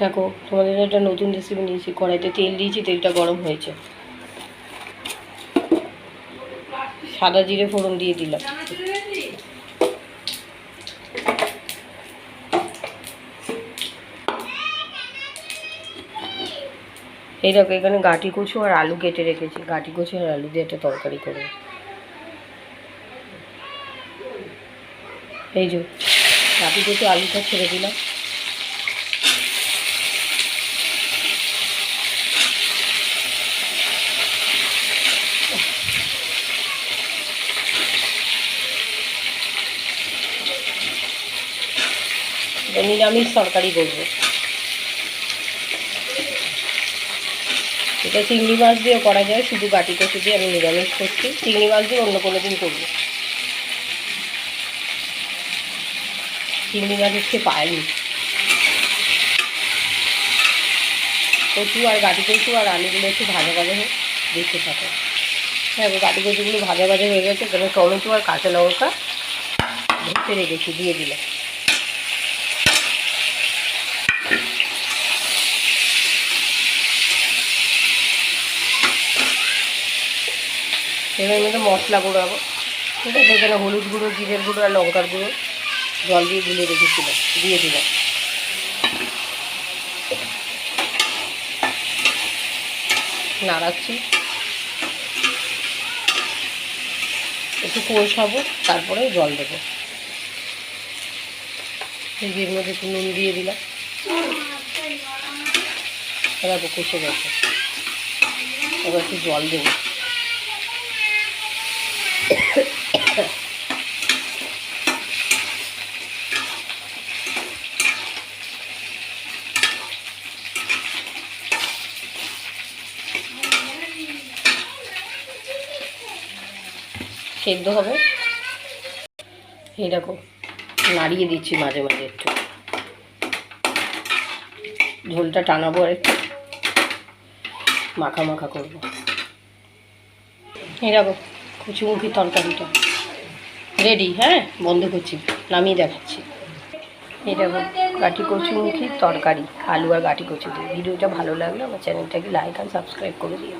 দেখো তোমাদের একটা নতুন রেসিপি নিয়েছি, কড়াইতে তেল দিয়েছি, তেলটা গরম হয়েছে। সাদা জিরে ফোড়ন দিয়ে দিলাম। এই দেখো, এখানে গাঁটি কচু আর আলু কেটে রেখেছি। গাঁটি কচু আর আলু দিয়ে একটা তরকারি করব। এই যে, গাঁটি কচু, আলুটা ছেড়ে দিলাম। নিরামিষ তরকারি করব। এটা চিংড়ি মাছ দিয়েও করা যায়, শুধু গাটি কচু দিয়ে আমি নিরামিষ করছি। চিংড়ি মাছ দিয়ে অন্য কোনো দিন করব। চিংড়ি মাছ হচ্ছে পায়নি কচু আর গাটি কচু আর আলুগুলো একটু ভাজা ভাজা হোক, দেখতে থাকে। হ্যাঁ গাটি কচুগুলো ভাজা ভাজা হয়ে গেছে এখানে টমেটো আর কাঁচা লঙ্কা ভেজে রেখেছি, দিয়ে দিলাম। এবার মধ্যে মশলা গুঁড়াবো। ঠিক আছে, এখানে হলুদ গুঁড়ো, জিরের গুঁড়ো আর লঙ্কার গুঁড়ো জল দিয়ে গুলে রেখেছিলাম, দিয়ে দিলাম। নাড়াচ্ছি। একটু কষাবো, তারপরে জল দেবো। এর মধ্যে একটু নুন দিয়ে দিলাম। এবার কষে গেছে এবার একটু জল দেবো। সেদ্ধ হবে। এই দেখো, নাড়িয়ে দিচ্ছি মাঝে মাঝে একটু। ঝোলটা টানাবো আর একটু। মাখা মাখা করব। এই দেখো, কুচিমুখি তরকারিটা। রেডি হ্যাঁ? বন্ধ করছি, নামিয়ে দেখাচ্ছি। এই দেখো, গাটি কচুমুখি তরকারি, আলু আর গাটি কচু দিয়ে। ভিডিওটা ভালো লাগলে আমার চ্যানেলটাকে লাইক আর সাবস্ক্রাইব করে দিও।